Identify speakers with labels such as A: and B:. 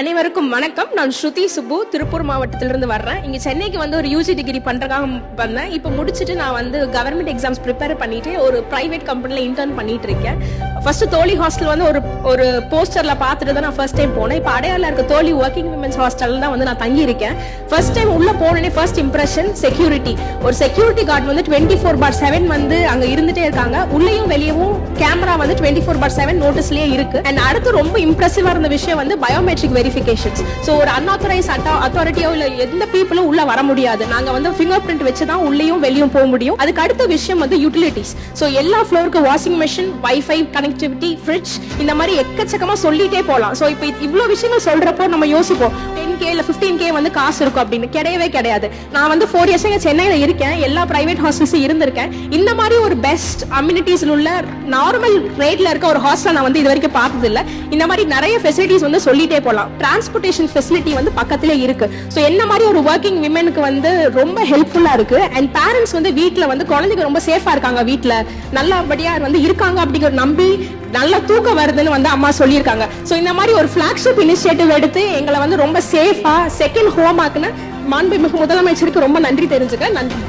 A: அனைவருக்கும் வணக்கம். நான் ஸ்ருதி சுப்பு. திருப்பூர் மாவட்டத்திலிருந்து வர்றேன். இங்கே சென்னைக்கு வந்து ஒரு யூஜி டிகிரி பண்றதுக்காக வந்தேன். இப்போ முடிச்சுட்டு நான் வந்து கவர்மெண்ட் எக்ஸாம்ஸ் ப்ரிப்பேர் பண்ணிட்டு ஒரு ப்ரைவேட் கம்பெனியில் இன்டர்ன் பண்ணிட்டு இருக்கேன். ஃபர்ஸ்ட் தோழி ஹாஸ்டல் வந்து ஒரு ஒரு போஸ்டரில் பார்த்துட்டு தான் நான் ஃபர்ஸ்ட் டைம் போனேன். இப்போ அடையாள இருக்க தோழி ஒர்க்கிங் விமன்ஸ் ஹாஸ்டல் தான் வந்து நான் தங்கியிருக்கேன். ஃபர்ஸ்ட் டைம் உள்ளே போனே ஃபர்ஸ்ட் இம்ப்ரெஷன் செக்யூரிட்டி ஒரு செக்யூரிட்டி கார்டு வந்து டுவெண்ட்டி ஃபோர் பார் செவன் வந்து அங்கே இருந்துட்டே இருக்காங்க. உள்ளேயும் வெளியவும் கேமரா வந்து டுவெண்ட்டி ஃபோர் பார் செவன் நோட்டீஸ்லேயே இருக்கு. அண்ட் அடுத்து ரொம்ப இம்ப்ரெசிவாக இருந்த விஷயம் வந்து பயோமெட்ரிக் வெரிஃபிகேஷன்ஸ் ஸோ ஒரு அன்ஆத்தரைஸ் அத்தாரிட்டியோ இல்ல எந்த பீப்புளும் உள்ள வர முடியாது. நாங்க வந்து ஃபிங்கர் பிரிண்ட் வச்சு தான் உள்ளேயும் வெளியும் போக முடியும். அதுக்கு அடுத்த விஷயம் வந்து யூட்டிலிட்டிஸ் ஸோ எல்லா ஃப்ளோருக்கு washing machine WiFi connectivity fridge இந்த மாதிரி எக்கச்சக்கமா சொல்லிட்டே போகலாம் ஸோ இப்போ இவ்வளவு விஷயங்கள் சொல்றப்போ நம்ம யோசிப்போம். டென் கே இல்லை ஃபிஃப்டீன் கே வந்து காசு இருக்கும் அப்படின்னு. கிடையவே கிடையாது. நான் வந்து ஃபோர் இயர்ஸ் சென்னையில இருக்கேன். எல்லா பிரைவேட் ஹாஸ்டல்ஸும் இருந்திருக்கேன். இந்த மாதிரி ஒரு பெஸ்ட் அம்யூனிட்டிஸ் உள்ள நார்மல் ரேட்ல இருக்க ஒரு ஹாஸ்டல் நான் வந்து இது வரைக்கும் பார்த்ததில்ல. இந்த மாதிரி நிறைய ஃபெசிலிட்டிஸ் வந்து சொல்லிட்டே போகலாம் டிரான்ஸ்போர்ட்டேஷன் ஃபெசிலிட்டி வந்து பக்கத்திலே இருக்கு. ஸோ என்ன மாதிரி ஒரு ஒர்க்கிங் விமனுக்கு வந்து ரொம்ப ஹெல்ப்ஃபுல்லா இருக்கு. அண்ட் பேரண்ட்ஸ் வந்து வீட்டில் வந்து குழந்தைங்க ரொம்ப சேஃபாக இருக்காங்க வீட்டில் நல்லபடியா வந்து இருக்காங்க அப்படிங்கிற நம்பி நல்ல தூக்கம் வருதுன்னு வந்து அம்மா சொல்லியிருக்காங்க. ஸோ இந்த மாதிரி ஒரு ஃபிளாக்ஷிப் இனிஷியேட்டிவ் எடுத்து எங்களை வந்து ரொம்ப சேஃபா செகண்ட் ஹோம் ஆக்குன்னு மாண்புமிகு முதலமைச்சருக்கு ரொம்ப நன்றி தெரிஞ்சுக்க நன்றி.